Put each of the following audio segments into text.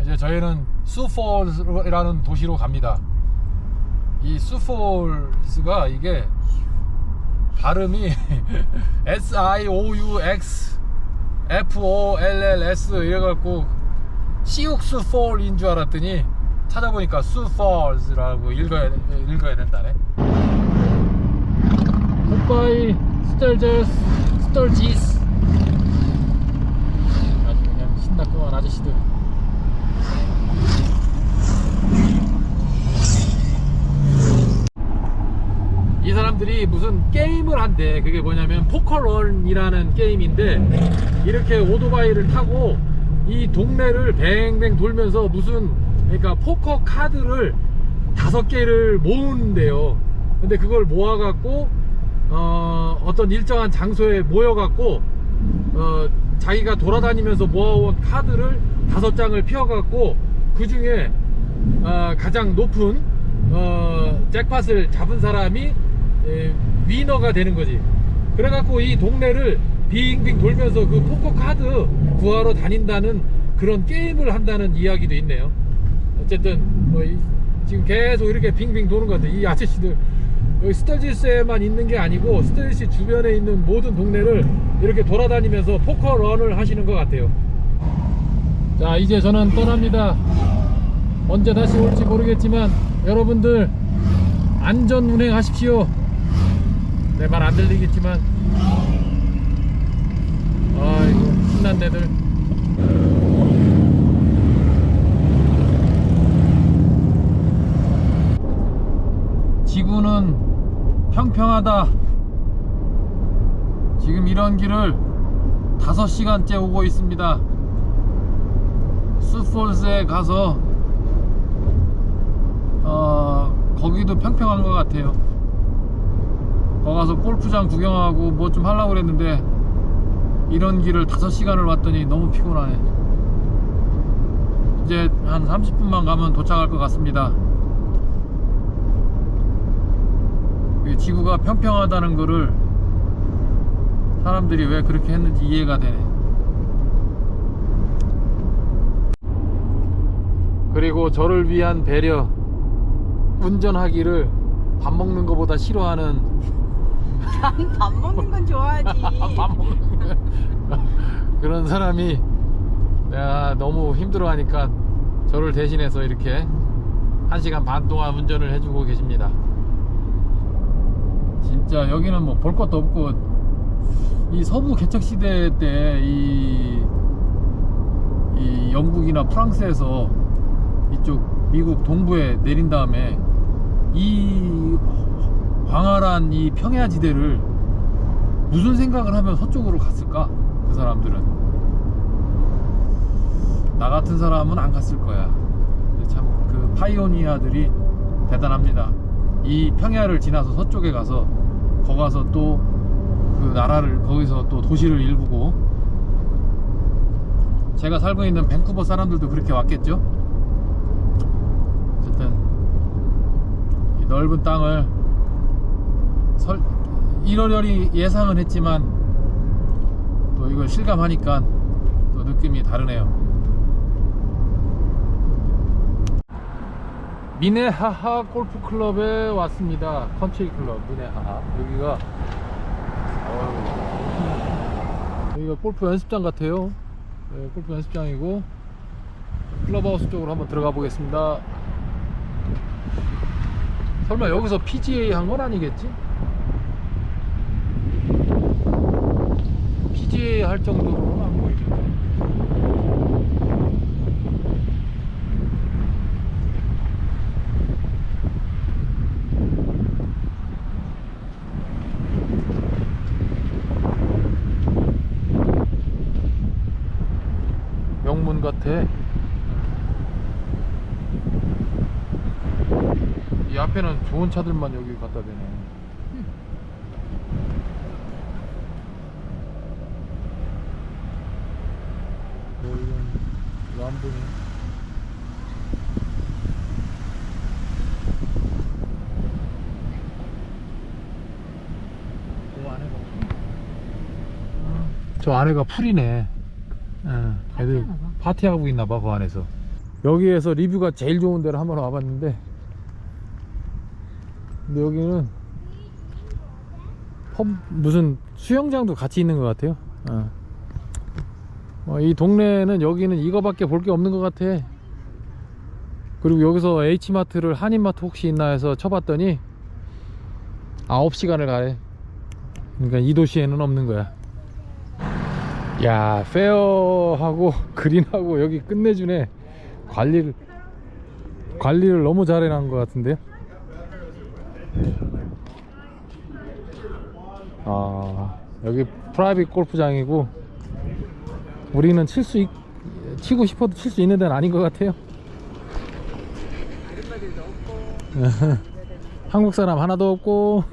이제 저희는 수폴이라는 도시로 갑니다. 이 수폴스가 이게 발음이 S I O U X F O L L S 이래갖고 시욱스 폴인 줄 알았더니 찾아보니까 수폴스라고 읽어야 읽어야 된다네. 굿바이 스텔제스 스텔지스 아주 그냥 신났구만 아저씨들. 이 사람들이 무슨 게임을 한대. 그게 뭐냐면 포커런이라는 게임인데 이렇게 오토바이를 타고 이 동네를 뱅뱅 돌면서 무슨 그러니까 포커 카드를 다섯 개를 모은대요. 근데 그걸 모아갖고 어, 어떤 일정한 장소에 모여갖고 어, 자기가 돌아다니면서 모아온 카드를 다섯 장을 피워갖고 그 중에 어, 가장 높은 어, 잭팟을 잡은 사람이 에, 위너가 되는 거지. 그래갖고 이 동네를 빙빙 돌면서 그 포커 카드 구하러 다닌다는 그런 게임을 한다는 이야기도 있네요. 어쨌든 뭐 이- 지금 계속 이렇게 빙빙 도는 것 같아. 이 아저씨들 여기 스터지스에만 있는 게 아니고 스터지스 주변에 있는 모든 동네를 이렇게 돌아다니면서 포커 런을 하시는 것 같아요. 자 이제 저는 떠납니다. 언제 다시 올지 모르겠지만 여러분들 안전 운행하십시오. 내 말 안 들리겠지만 아이고 신난 데들 지구는 평평하다. 지금 이런 길을 5시간째 오고 있습니다. 수폴스에 가서 어, 거기도 평평한 것 같아요. 거기 가서 골프장 구경하고 뭐 좀 하려고 그랬는데 이런 길을 5시간을 왔더니 너무 피곤하네. 이제 한 30분만 가면 도착할 것 같습니다 이 지구가 평평하다는 거를 사람들이 왜 그렇게 했는지 이해가 되네 그리고 저를 위한 배려 운전하기를 밥 먹는 것보다 싫어하는 난 밥 먹는 건 좋아하지. 밥 먹는 거. 그런 사람이 내가 너무 힘들어하니까 저를 대신해서 이렇게 1시간 반 동안 운전을 해주고 계십니다 진짜 여기는 뭐 볼 것도 없고 이 서부 개척 시대 때이 이 영국이나 프랑스에서 이쪽 미국 동부에 내린 다음에 이 광활한 이 평야 지대를 무슨 생각을 하면 서쪽으로 갔을까? 그 사람들은 나 같은 사람은 안 갔을 거야. 참 그 파이오니아들이 대단합니다. 이 평야를 지나서 서쪽에 가서 거 가서 또 그 나라를 거기서 또 도시를 일구고 제가 살고 있는 밴쿠버 사람들도 그렇게 왔겠죠. 어쨌든 이 넓은 땅을 설, 이러려니 예상은 했지만 또 이걸 실감하니까 또 느낌이 다르네요. 미네하하 골프 클럽에 왔습니다. 컨트리 클럽 미네하하 여기가 여기가 골프 연습장 같아요. 네, 골프 연습장이고 클럽하우스 쪽으로 한번 들어가 보겠습니다. 설마 여기서 PGA 한 건 아니겠지? PGA 할 정도로는 안 보이는데. 명문 같아. 이 앞에는 좋은 차들만 여기 갖다 대네. 뭐 이건 람보니. 저 안에가 저 안에가 풀이네. 응, 애들 파티하고 있나 봐, 그 안에서. 여기에서 리뷰가 제일 좋은 데로 한번 와봤는데. 근데 여기는 펍 무슨 수영장도 같이 있는 것 같아요. 어. 어, 이 동네는 여기는 이거밖에 볼 게 없는 것 같아. 그리고 여기서 H마트를 한인마트 혹시 있나 해서 쳐봤더니 9시간을 가래. 그러니까 이 도시에는 없는 거야 야 페어하고 그린하고 여기 끝내주네. 관리를 관리를 너무 잘해놓은 것 같은데요? 아 여기 프라이빗 골프장이고 우리는 칠 수 치고 싶어도 칠 수 있는 데는 아닌 것 같아요. 한국 사람 하나도 없고.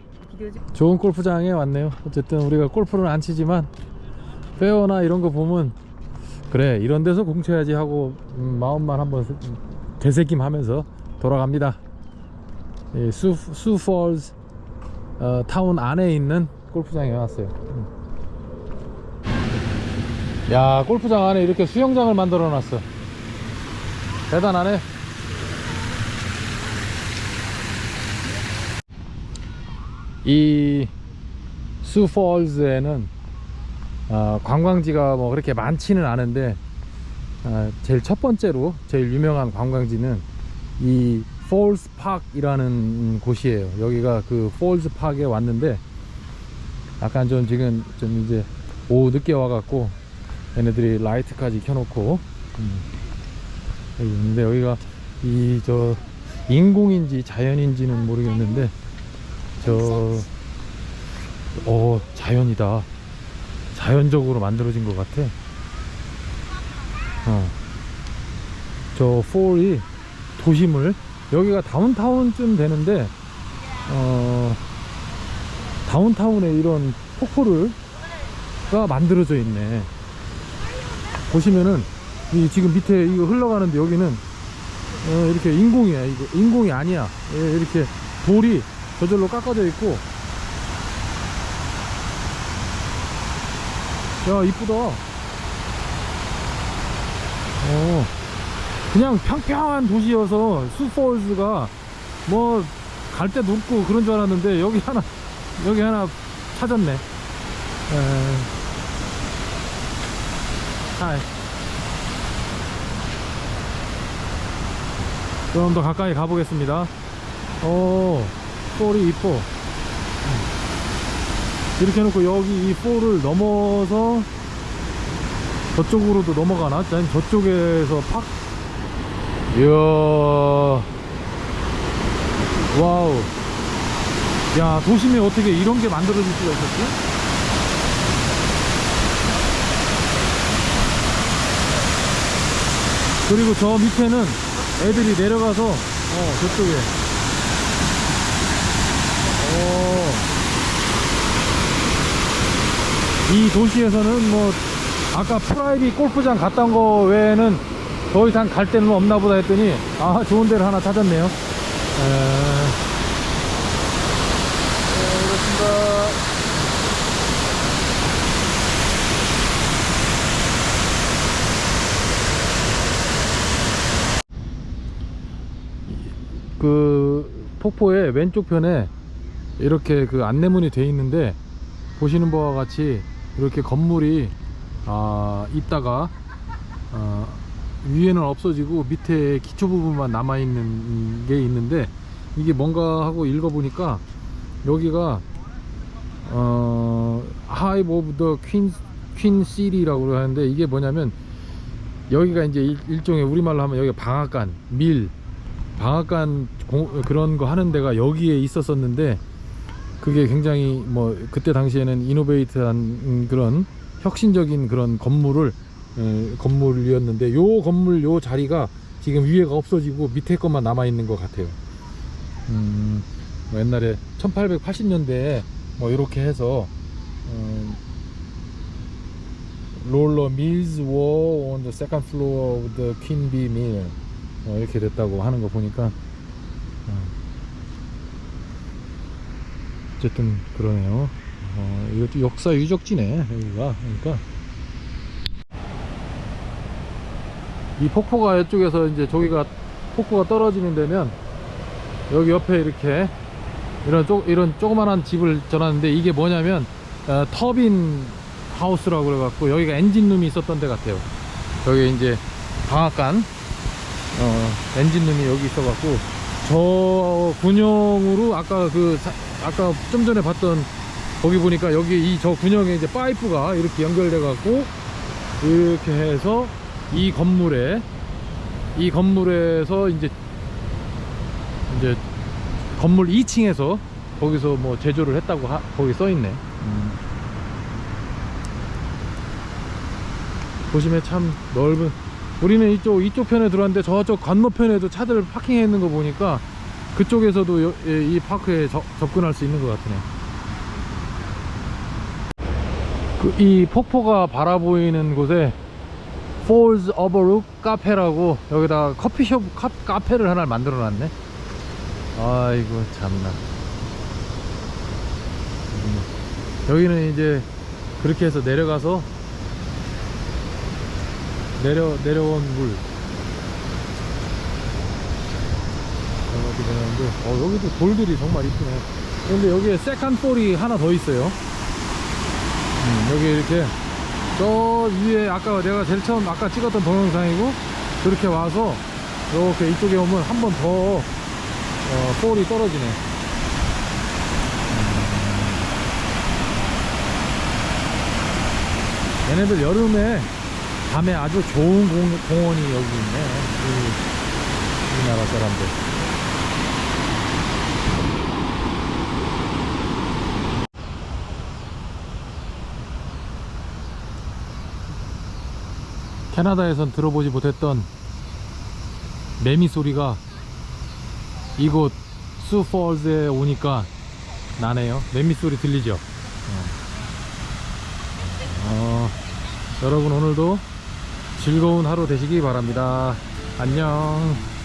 좋은 골프장에 왔네요. 어쨌든 우리가 골프는 안 치지만 페어나 이런 거 보면 그래 이런 데서 공쳐야지 하고 음, 마음만 한번 세- 되새김하면서 돌아갑니다. 이 수, 수폴즈 어, 타운 안에 있는 골프장에 왔어요. 음. 야 골프장 안에 이렇게 수영장을 만들어 놨어. 대단하네. 이 수폴즈에는 어, 관광지가 뭐 그렇게 많지는 않은데 어, 제일 첫 번째로 제일 유명한 관광지는 이 폴스 파크이라는 곳이에요. 여기가 그 폴스 파크에 왔는데 약간 좀 지금 좀 이제 오후 늦게 와갖고 얘네들이 라이트까지 켜놓고 음, 여기 있는데 여기가 이 저 인공인지 자연인지는 모르겠는데 저 어, 자연이다. 자연적으로 만들어진 것 같아. 어. 저 폴이 도심을 여기가 다운타운쯤 되는데 어 다운타운에 이런 폭포를가 만들어져 있네. 보시면은 이 지금 밑에 이거 흘러가는데 여기는 어, 이렇게 인공이야. 이거 인공이 아니야. 예, 이렇게 돌이 저절로 깎아져 있고 야 이쁘다. 어. 그냥 평평한 도시여서 수폴즈가 뭐 갈때 높고 그런 줄 알았는데 여기 하나 여기 하나 찾았네. 에. 하이. 좀더 가까이 가보겠습니다. 오 폴이 이뻐 이렇게 해놓고 여기 이 폴을 넘어서 저쪽으로도 넘어가나? 아니 저쪽에서 팍 이야 와우 야 도심에 어떻게 이런 게 만들어질 수가 있었지? 그리고 저 밑에는 애들이 내려가서 어 저쪽에 오. 이 도시에서는 뭐 아까 프라이빗 골프장 온거 외에는 더 이상 갈 데는 없나 보다 했더니 아 좋은 데를 하나 찾았네요. 에... 네, 그렇습니다 그 폭포의 왼쪽 편에 이렇게 그 안내문이 돼 있는데 보시는 바와 같이 이렇게 건물이 아, 있다가 어, 위에는 없어지고 밑에 기초 부분만 남아 있는 게 있는데 이게 뭔가 하고 읽어보니까 여기가 어, 하이브 오브 더 퀸, 퀸 시리라고 하는데 이게 뭐냐면 여기가 이제 일, 일종의 우리말로 하면 여기가 방앗간 밀. 방앗간 공- 그런 거 하는 데가 여기에 있었었는데 그게 굉장히 뭐 그때 당시에는 이노베이트한 그런 혁신적인 그런 건물을 에, 건물이었는데 요 건물 요 자리가 지금 위에가 없어지고 밑에 것만 남아 있는 것 같아요. 음, 뭐 옛날에 1880년대에 뭐 이렇게 해서 음, 롤러 밀즈 were on the second floor of the Queen Bee Mill 어, 이렇게 됐다고 하는 거 보니까 어, 어쨌든 그러네요. 어, 이것도 역사 유적지네 여기가 그러니까 이 폭포가 이쪽에서 이제 저기가 폭포가 떨어지는 데면 여기 옆에 이렇게 이런 쪼, 이런 조그만한 집을 전하는데 이게 뭐냐면 어, 터빈 하우스라고 그래갖고 여기가 엔진룸이 있었던 데 같아요. 여기 이제 방앗간 어, 엔진룸이 여기 있어갖고 저 군용으로 아까 그 사- 아까 좀 전에 봤던 거기 보니까 여기 이 저 군용에 이제 파이프가 이렇게 연결돼 갖고 이렇게 해서 이 건물에 이 건물에서 이제 이제 건물 2층에서 거기서 뭐 제조를 했다고 하- 거기 써 있네. 보시면 참 넓은 우리는 이쪽 이쪽 편에 들어왔는데 저쪽 건너편에도 차들 파킹해 있는 거 보니까 그쪽에서도 여- 예, 이 파크에 저- 접근할 수 있는 것 같으네. 그이 폭포가 바라보이는 곳에 Falls Overlook 카페라고 여기다 커피숍 카, 카페를 하나 만들어 놨네. 아이고 참나. 음, 여기는 이제 그렇게 해서 내려가서 내려 내려온 물. 이렇게 되는데 어 여기도 돌들이 정말 이쁘네. 근데 여기에 세컨 폴이 하나 더 있어요. 음, 여기 이렇게 저 위에 아까 내가 제일 처음 아까 찍었던 동영상이고 그렇게 와서 이렇게 이쪽에 오면 한 번 더 어, 폴이 떨어지네. 음. 얘네들 여름에 밤에 아주 좋은 공, 공원이 여기 있네. 이, 우리나라 사람들. 캐나다에선 들어보지 못했던 매미 소리가 이곳 수폴즈에 오니까 나네요. 매미 소리 들리죠? 어. 어, 여러분 오늘도 즐거운 하루 되시기 바랍니다. 안녕.